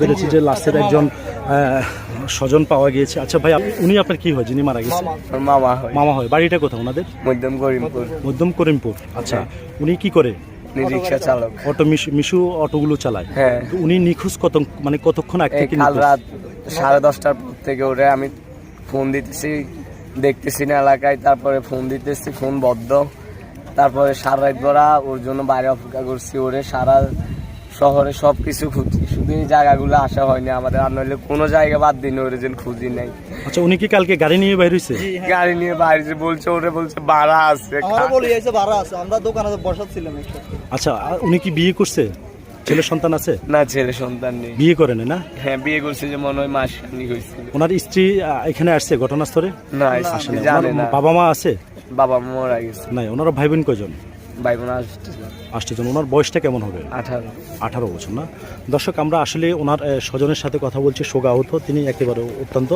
পেরেছি যে লাস্টের একজন স্বজন পাওয়া গিয়েছে। আচ্ছা ভাই উনি আপনার কি হয় যিনি মারা গেছে মামা হয়। মামা হয়। বাড়িটা কোথাও ওনাদের? মধ্যম করিমপুর। মধ্যম করিমপুর। আচ্ছা উনি কি করে? রিক্সা চালক। অটো মিশু অটোগুলো চালায়। হ্যাঁ। উনি নিখোঁজ কত মানে কতক্ষণ আগ থেকে কাল রাত সাড়ে দশটার পর থেকে ওরে আমি ফোন দিতেছি দেখতেছি না এলাকায় তারপরে ফোন দিতেছি ফোন বদ্ধ। তারপরে সারা রাত ভরা ওর জন্য বাইরে অপেক্ষা করছি ওরে সারা শহরে সব কিছু খুঁজছি শুধু এই জায়গাগুলো আসা হয়নি আমাদের আর নইলে কোনো জায়গা বাদ দিন ওরে যেন খুঁজি নাই। আচ্ছা উনি কি কালকে গাড়ি নিয়ে বাইর হয়েছে গাড়ি নিয়ে বাইরে যে বলছে ওরে বলছে ভাড়া আছে আমরা বলি এসে ভাড়া আছে আমরা দোকানে বসাচ্ছিলাম আচ্ছা উনি কি বিয়ে করছে? ছেলে সন্তান আছে? না ছেলে সন্তান নেই। বিয়ে করেন না? হ্যাঁ বিয়ে করছে যে মনে হয় মাস খানি হয়েছে ওনার স্ত্রী এখানে আসছে ঘটনাস্থলে? না না। জানে না। বাবা মা আছে? বাবা মা মারা গেছে। নাই ওনার ভাই বোন কয়জন? ভাই বোন আসছে আসতে ওনার বয়সটা কেমন হবে? আঠারো। আঠারো বছর না? দর্শক আমরা আসলে ওনার স্বজনের সাথে কথা বলছি শোক আহত তিনি একেবারে অত্যন্ত